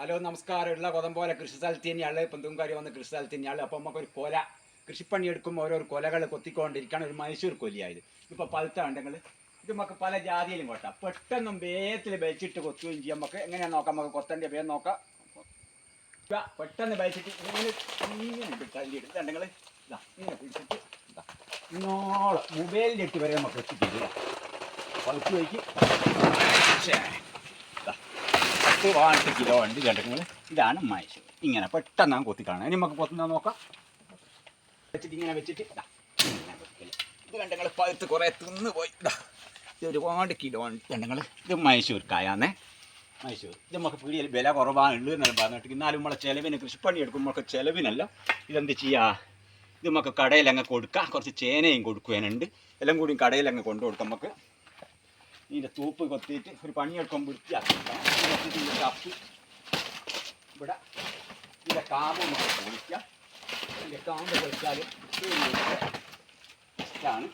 Hello നമസ്കാരം ഉള്ള കൊതം പോലെ കൃഷി സ്ഥലത്ത് തന്നെയാണ് പെന്തുംകാരി വന്ന് കൃഷി സ്ഥലത്ത് തന്നെയാണ് അപ്പോൾ നമുക്കൊരു കൊല കൃഷിപ്പണി എടുക്കുമ്പോൾ ഓരോ കൊലകൾ കൊത്തിക്കൊണ്ടിരിക്കുകയാണ് ഒരു മൈസൂർ കൊല്ലിയായത്. ഇപ്പോൾ പഴുത്താണ്ടെങ്കിൽ ഇത് നമുക്ക് പല ജാതിയിലും കൊട്ടാം. പെട്ടെന്നും വേഗത്തിൽ വെച്ചിട്ട് കൊത്തുകയും ചെയ്യാം. നമുക്ക് എങ്ങനെയാണ് നോക്കാം. നമുക്ക് കൊത്തന്റെ വേഗം നോക്കാം. പെട്ടെന്ന് വലിച്ചിട്ട് ഇങ്ങനെ ഇങ്ങനെ ഇട്ട് തല്ലിയെടുത്തുണ്ടെങ്കിൽ ഇതാ ഇങ്ങനെ പിടിച്ചിട്ട് ഇതാ. ഇന്നോളം മൊബൈലിന്റെ ഇട്ട് വരെ നമുക്ക് എത്തിക്കില്ല പഴുത്ത് വയ്ക്ക് പത്ത് വാട്ട് കിലോ ഉണ്ട് കേട്ടെങ്കിൽ ഇതാണ് മൈസൂർ. ഇങ്ങനെ പെട്ടെന്ന് ഞാൻ കൊത്തി കാണാം ഇനി നമുക്ക് പൊത്തുന്ന നോക്കാം. വെച്ചിട്ട് ഇങ്ങനെ വെച്ചിട്ട് ഇതാ ഇത് കണ്ടങ്ങൾ പഴുത്ത് കുറേ തിന്ന് പോയി. ഇതാ ഇത് ഒരുപാട് കിലോ ഉണ്ട് കണ്ടെങ്കിൽ ഇത് മൈസൂർ മൈസൂർ. ഇത് നമുക്ക് പീടിയിൽ വില കുറവാണ് ഉള്ളു പറഞ്ഞിട്ട് എന്നാലും നമ്മളെ ചിലവിന് കൃഷിപ്പണി എടുക്കുമ്പോൾ ചിലവിനല്ല. ഇതെന്ത് ചെയ്യുക ഇത് നമുക്ക് കടയിലങ്ങ് കൊടുക്കാം. കുറച്ച് ചേനയും കൊടുക്കുവാനുണ്ട്. എല്ലാം കൂടി കടയിലങ്ങ് കൊണ്ടു കൊടുക്കാം നമുക്ക് ഇതിന്റെ തൂപ്പ് കൊത്തിയിട്ട് ഒരു പണിയെടുക്കാൻ വൃത്തിയാക്കി കപ്പ് ഇവിടെ ഇതിന്റെ കാമ്പ് നമുക്ക് പൊളിക്കാം ഇതിന്റെ കാമ്പ് പൊളിച്ചാൽ ഇതാണ്